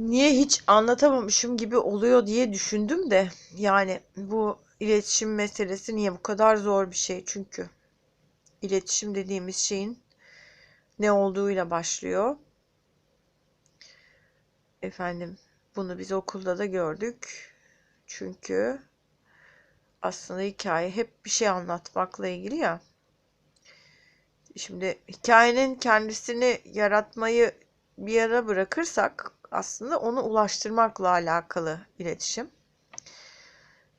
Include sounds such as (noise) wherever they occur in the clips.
niye hiç anlatamamışım gibi oluyor diye düşündüm de yani bu iletişim meselesi niye bu kadar zor bir şey çünkü iletişim dediğimiz şeyin ne olduğuyla başlıyor. Efendim bunu biz okulda da gördük. Çünkü aslında hikaye hep bir şey anlatmakla ilgili ya. Şimdi hikayenin kendisini yaratmayı bir yana bırakırsak aslında onu ulaştırmakla alakalı iletişim.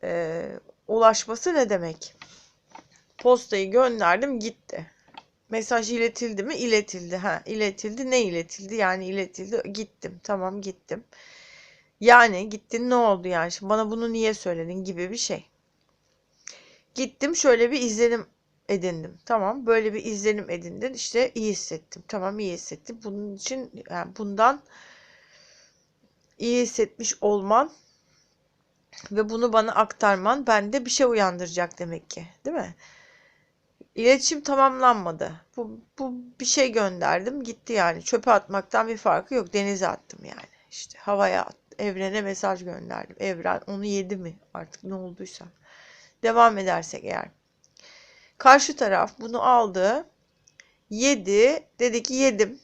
Ee, ulaşması ne demek? Postayı gönderdim gitti. Mesaj iletildi mi? İletildi. Ha, iletildi. Ne iletildi? Yani iletildi. Gittim. Tamam gittim. Yani gittin ne oldu yani? Şimdi bana bunu niye söyledin gibi bir şey. Gittim şöyle bir izlenim edindim. Tamam böyle bir izlenim edindin. İşte iyi hissettim. Tamam iyi hissettim. Bunun için yani bundan iyi hissetmiş olman ve bunu bana aktarman bende bir şey uyandıracak demek ki. Değil mi? İletişim tamamlanmadı. Bu, bu bir şey gönderdim gitti yani. Çöpe atmaktan bir farkı yok. Denize attım yani. İşte havaya at, evrene mesaj gönderdim. Evren onu yedi mi artık ne olduysa. Devam edersek eğer. Karşı taraf bunu aldı. Yedi. Dedi ki yedim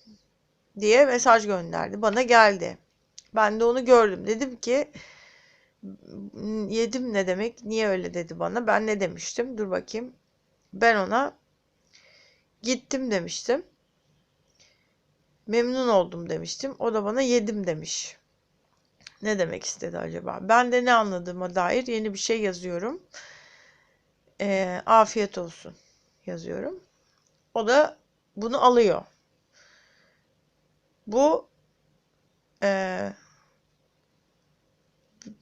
diye mesaj gönderdi. Bana geldi. Ben de onu gördüm. Dedim ki yedim ne demek? Niye öyle dedi bana? Ben ne demiştim? Dur bakayım. Ben ona gittim demiştim. Memnun oldum demiştim. O da bana yedim demiş. Ne demek istedi acaba? Ben de ne anladığıma dair yeni bir şey yazıyorum. E, afiyet olsun yazıyorum. O da bunu alıyor. Bu e,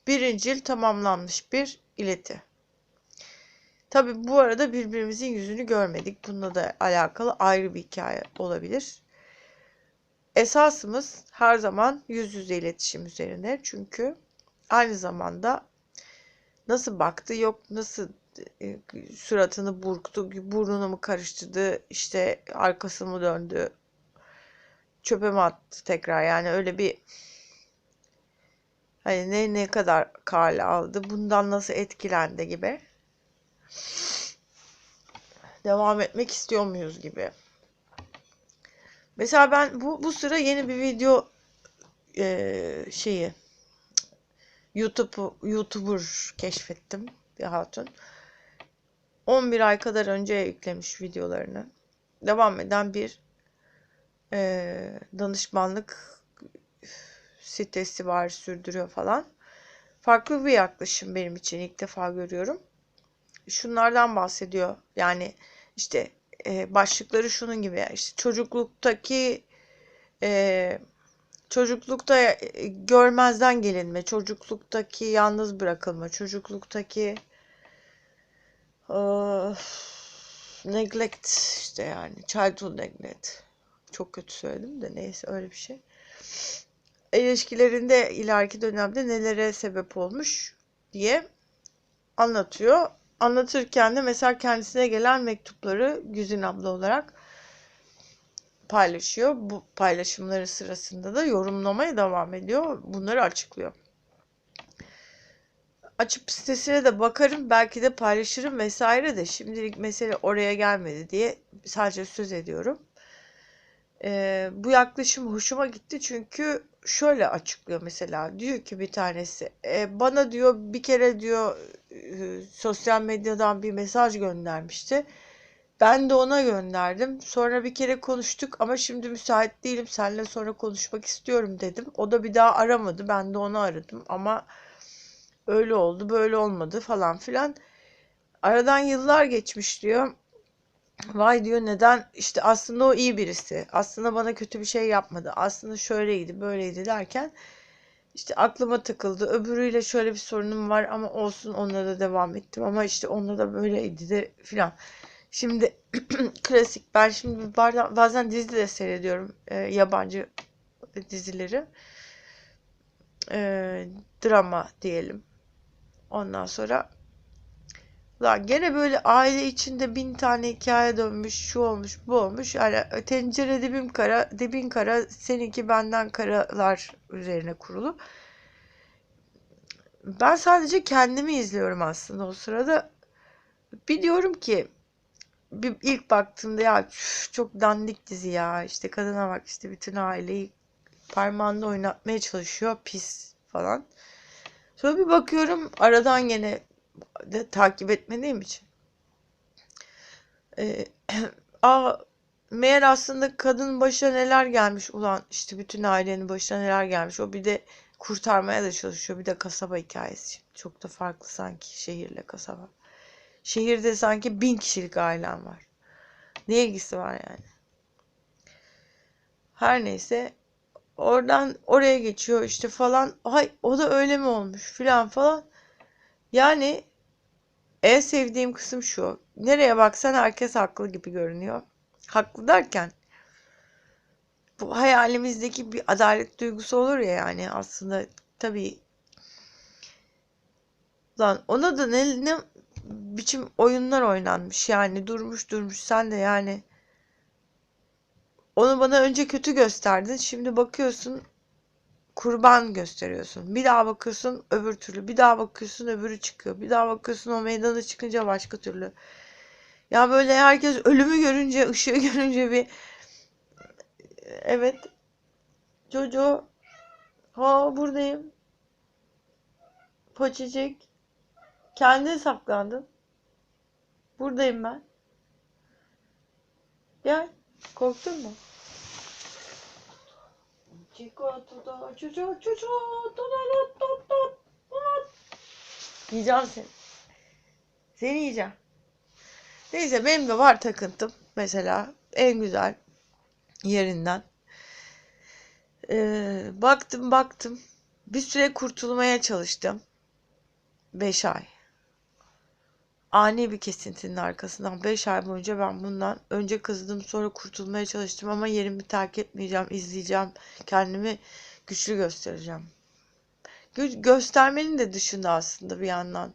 birincil tamamlanmış bir ileti. Tabi bu arada birbirimizin yüzünü görmedik. Bununla da alakalı ayrı bir hikaye olabilir. Esasımız her zaman yüz yüze iletişim üzerine. Çünkü aynı zamanda nasıl baktı yok nasıl e, suratını burktu, burnunu mu karıştırdı, işte arkasını mı döndü, çöpe mi attı tekrar yani öyle bir hani ne ne kadar kale aldı, bundan nasıl etkilendi gibi devam etmek istiyor muyuz gibi. Mesela ben bu bu sıra yeni bir video e, şeyi YouTube YouTuber keşfettim bir hatun. 11 ay kadar önce yüklemiş videolarını. Devam eden bir e, danışmanlık sitesi var sürdürüyor falan. Farklı bir yaklaşım benim için ilk defa görüyorum. Şunlardan bahsediyor. Yani işte e, başlıkları şunun gibi. işte çocukluktaki e, çocuklukta e, görmezden gelinme, çocukluktaki yalnız bırakılma, çocukluktaki Uh, neglect işte yani childhood neglect. Çok kötü söyledim de neyse öyle bir şey. İlişkilerinde ileriki dönemde nelere sebep olmuş diye anlatıyor. Anlatırken de mesela kendisine gelen mektupları Güzin abla olarak paylaşıyor. Bu paylaşımları sırasında da yorumlamaya devam ediyor. Bunları açıklıyor açıp sitesine de bakarım belki de paylaşırım vesaire de şimdilik mesele oraya gelmedi diye sadece söz ediyorum. Ee, bu yaklaşım hoşuma gitti çünkü şöyle açıklıyor mesela diyor ki bir tanesi e, bana diyor bir kere diyor e, sosyal medyadan bir mesaj göndermişti. Ben de ona gönderdim. Sonra bir kere konuştuk ama şimdi müsait değilim. Seninle sonra konuşmak istiyorum dedim. O da bir daha aramadı. Ben de onu aradım ama öyle oldu böyle olmadı falan filan. Aradan yıllar geçmiş diyor. Vay diyor neden işte aslında o iyi birisi. Aslında bana kötü bir şey yapmadı. Aslında şöyleydi böyleydi derken işte aklıma takıldı. Öbürüyle şöyle bir sorunum var ama olsun onunla da devam ettim. Ama işte onunla da böyleydi de filan. Şimdi (clears throat) klasik ben şimdi bazen dizi de seyrediyorum e, yabancı dizileri. E, drama diyelim. Ondan sonra Lan gene böyle aile içinde bin tane hikaye dönmüş, şu olmuş, bu olmuş. Yani tencere dibim kara, dibin kara, seninki benden karalar üzerine kurulu. Ben sadece kendimi izliyorum aslında o sırada. Bir diyorum ki bir ilk baktığımda ya çok dandik dizi ya işte kadına bak işte bütün aileyi parmağında oynatmaya çalışıyor pis falan. Sonra bir bakıyorum aradan gene de takip etmediğim için. Ee, (clears throat) aa, meğer aslında kadının başına neler gelmiş ulan işte bütün ailenin başına neler gelmiş. O bir de kurtarmaya da çalışıyor. Bir de kasaba hikayesi. Çok da farklı sanki şehirle kasaba. Şehirde sanki bin kişilik ailem var. Ne ilgisi var yani? Her neyse oradan oraya geçiyor işte falan. Hay o da öyle mi olmuş filan falan. Yani en sevdiğim kısım şu. Nereye baksan herkes haklı gibi görünüyor. Haklı derken bu hayalimizdeki bir adalet duygusu olur ya yani aslında tabii lan ona da ne, ne biçim oyunlar oynanmış yani durmuş durmuş sen de yani onu bana önce kötü gösterdin şimdi bakıyorsun kurban gösteriyorsun. Bir daha bakıyorsun öbür türlü bir daha bakıyorsun öbürü çıkıyor. Bir daha bakıyorsun o meydana çıkınca başka türlü. Ya böyle herkes ölümü görünce (laughs) ışığı görünce bir evet. Jojo ha buradayım. Paçacık. Kendin saklandın. Buradayım ben. Gel korktun mu Çikolata çocuğu çocuğu Yiyeceğim seni. Seni yiyeceğim. Neyse benim de var takıntım. Mesela en güzel yerinden. Ee, baktım baktım. Bir süre kurtulmaya çalıştım. 5 ay. Ani bir kesintinin arkasından 5 ay boyunca ben bundan önce kızdım sonra kurtulmaya çalıştım ama yerimi terk etmeyeceğim, izleyeceğim. Kendimi güçlü göstereceğim. Gö- göstermenin de dışında aslında bir yandan.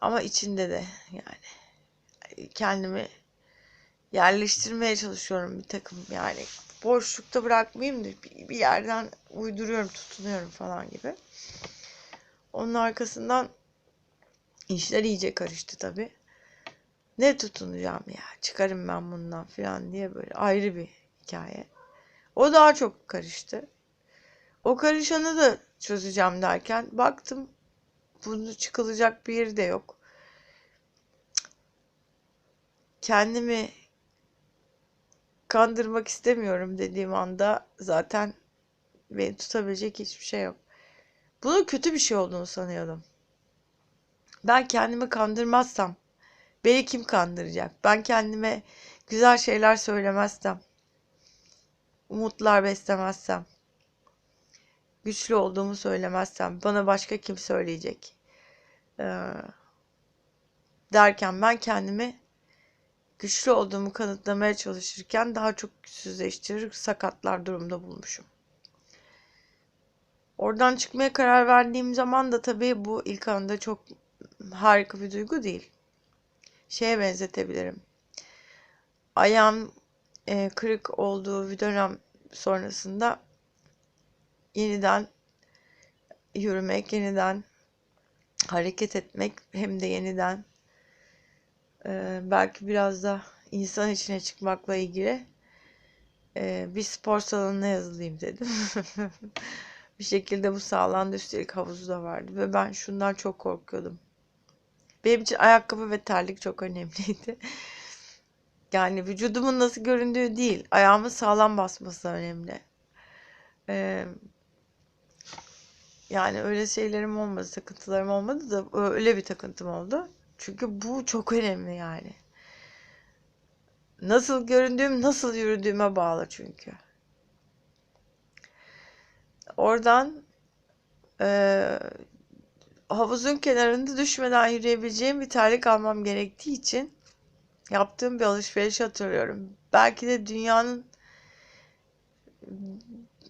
Ama içinde de yani kendimi yerleştirmeye çalışıyorum bir takım yani boşlukta bırakmayayım da bir yerden uyduruyorum, tutunuyorum falan gibi. Onun arkasından işler iyice karıştı tabii. Ne tutunacağım ya çıkarım ben bundan falan diye böyle ayrı bir hikaye. O daha çok karıştı. O karışanı da çözeceğim derken baktım bunu çıkılacak bir yeri de yok. Kendimi kandırmak istemiyorum dediğim anda zaten beni tutabilecek hiçbir şey yok. Bunun kötü bir şey olduğunu sanıyordum. Ben kendimi kandırmazsam beni kim kandıracak? Ben kendime güzel şeyler söylemezsem, umutlar beslemezsem, güçlü olduğumu söylemezsem bana başka kim söyleyecek? Ee, derken ben kendimi güçlü olduğumu kanıtlamaya çalışırken daha çok güçsüzleştirir, sakatlar durumda bulmuşum. Oradan çıkmaya karar verdiğim zaman da tabii bu ilk anda çok harika bir duygu değil. Şeye benzetebilirim. Ayağım e, kırık olduğu bir dönem sonrasında yeniden yürümek, yeniden hareket etmek hem de yeniden e, belki biraz da insan içine çıkmakla ilgili e, bir spor salonuna yazılayım dedim. (laughs) bir şekilde bu sağlandı. Üstelik havuzu da vardı ve ben şundan çok korkuyordum. Benim için ayakkabı ve terlik çok önemliydi. (laughs) Yani vücudumun nasıl göründüğü değil, ayağımın sağlam basması önemli. Ee, yani öyle şeylerim olmadı, takıntılarım olmadı da öyle bir takıntım oldu. Çünkü bu çok önemli yani. Nasıl göründüğüm, nasıl yürüdüğüme bağlı çünkü. Oradan havuzun kenarında düşmeden yürüyebileceğim bir terlik almam gerektiği için yaptığım bir alışveriş hatırlıyorum. Belki de dünyanın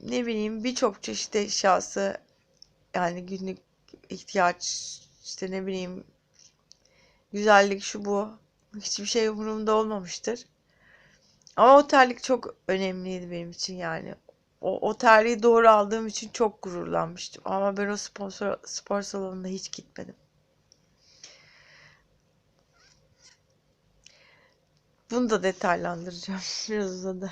ne bileyim birçok çeşit eşyası yani günlük ihtiyaç işte ne bileyim güzellik şu bu. Hiçbir şey umurumda olmamıştır. Ama o terlik çok önemliydi benim için yani. O, o terliği doğru aldığım için çok gururlanmıştım. Ama ben o sponsor, spor salonuna hiç gitmedim. Bunu da detaylandıracağım. (laughs) Biraz uzadı.